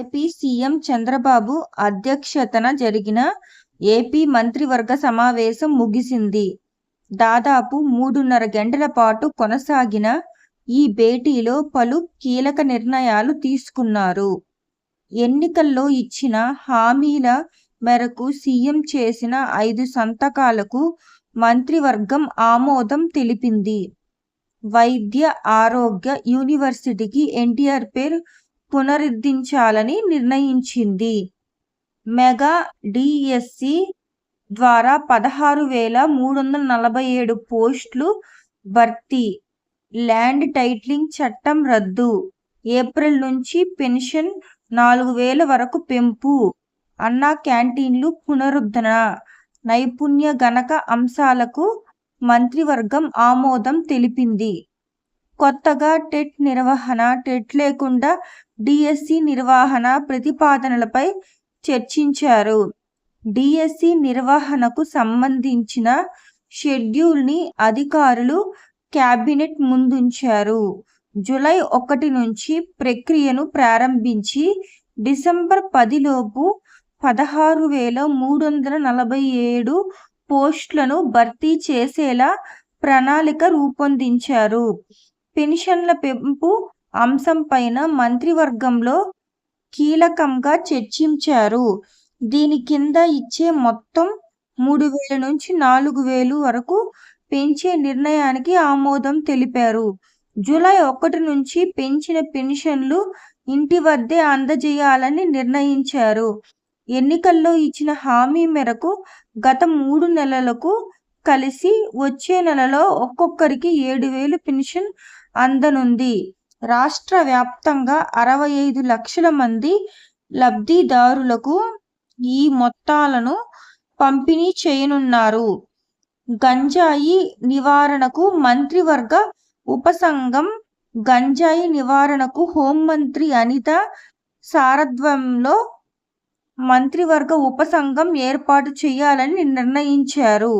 AP CM Chandrababu అధ్యక్షతన జరిగిన AP మంత్రివర్గ సమావేశం ముగిసింది. దాదాపు మూడున్నర గంటల పాటు కొనసాగిన ఈ భేటీలో పలు కీలక నిర్ణయాలు తీసుకున్నారు. ఎన్నికల్లో ఇచ్చిన హామీల మేరకు సీఎం చేసిన ఐదు సంతకాలకు మంత్రివర్గం ఆమోదం తెలిపింది. వైద్య, ఆరోగ్య యూనివర్సిటీకి ఎన్టీఆర్ పేరు పునరుద్ధరించాలని నిర్ణయించింది. మెగా డిఎస్సి ద్వారా పదహారు వేల మూడు వందల నలభై ఏడు పోస్టులు భర్తీ ల్యాండ్ టైటిలింగ్ చట్టం రద్దు ఏప్రిల్ నుంచి పెన్షన్ నాలుగు వేల వరకు పెంపు అన్నా క్యాంటీన్లు పునరుద్ధరణ నైపుణ్య గణక అంశాలకు మంత్రివర్గం ఆమోదం తెలిపింది. కొత్తగా టెట్ నిర్వహణ, టెట్ లేకుండా డిఎస్సి నిర్వహణ ప్రతిపాదనలపై చర్చించారు. డిఎస్సి నిర్వహణకు సంబంధించిన షెడ్యూల్ని అధికారులు కేబినెట్ ముందుంచారు. జూలై ఒకటి నుంచి ప్రక్రియను ప్రారంభించి డిసెంబర్ పదిలోపు పదహారు వేల మూడు వందల నలభై ఏడు పోస్టులను భర్తీ చేసేలా ప్రణాళిక రూపొందించారు. పెన్షన్ల పెంపు అంశం పైన మంత్రివర్గంలో కీలకంగా చర్చించారు. దీని కింద ఇచ్చే మొత్తం మూడు వేల నుంచి నాలుగు వేలు వరకు పెంచే నిర్ణయానికి ఆమోదం తెలిపారు. జూలై ఒకటి నుంచి పెంచిన పెన్షన్లు ఇంటి వద్దే అందజేయాలని నిర్ణయించారు. ఎన్నికల్లో ఇచ్చిన హామీ మేరకు గత మూడు నెలలకు కలిసి వచ్చే నెలలో ఒక్కొక్కరికి ఏడు వేలు పెన్షన్ అందనుంది. రాష్ట్ర వ్యాప్తంగా అరవై ఐదు లక్షల మంది లబ్ధిదారులకు ఈ మొత్తాలను పంపిణీ చేయనున్నారు. గంజాయి నివారణకు మంత్రివర్గ ఉపసంఘం గంజాయి నివారణకు హోంమంత్రి అనిత సారథ్యంలో మంత్రివర్గ ఉపసంఘం ఏర్పాటు చేయాలని నిర్ణయించారు.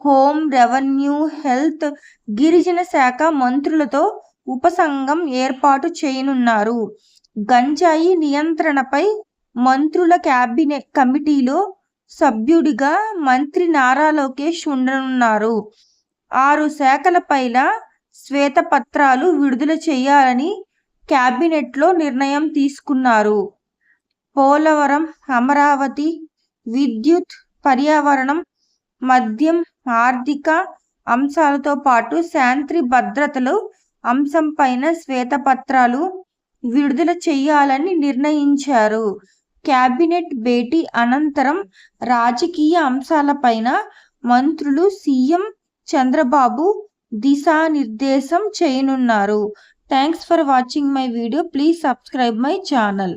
హోం, రెవెన్యూ, హెల్త్, గిరిజన శాఖ మంత్రులతో ఉపసంఘం ఏర్పాటు చేయనున్నారు. గంజాయి నియంత్రణపై మంత్రుల క్యాబినెట్ కమిటీలో సభ్యుడిగా మంత్రి నారా లోకేష్ ఉండనున్నారు. ఆరు శాఖలపైన శ్వేతపత్రాలు విడుదల చేయాలని క్యాబినెట్లో నిర్ణయం తీసుకున్నారు. పోలవరం, అమరావతి, విద్యుత్, పర్యావరణం, మద్యం, ఆర్థిక అంశాలతో పాటు శాంతి భద్రతలు అంశంపైన శ్వేతపత్రాలు విడుదల చేయాలని నిర్ణయించారు. కేబినెట్ భేటీ అనంతరం రాజకీయ అంశాలపైన మంత్రులు సీఎం చంద్రబాబు దిశానిర్దేశం చేయనున్నారు. Thanks for watching my video please subscribe my channel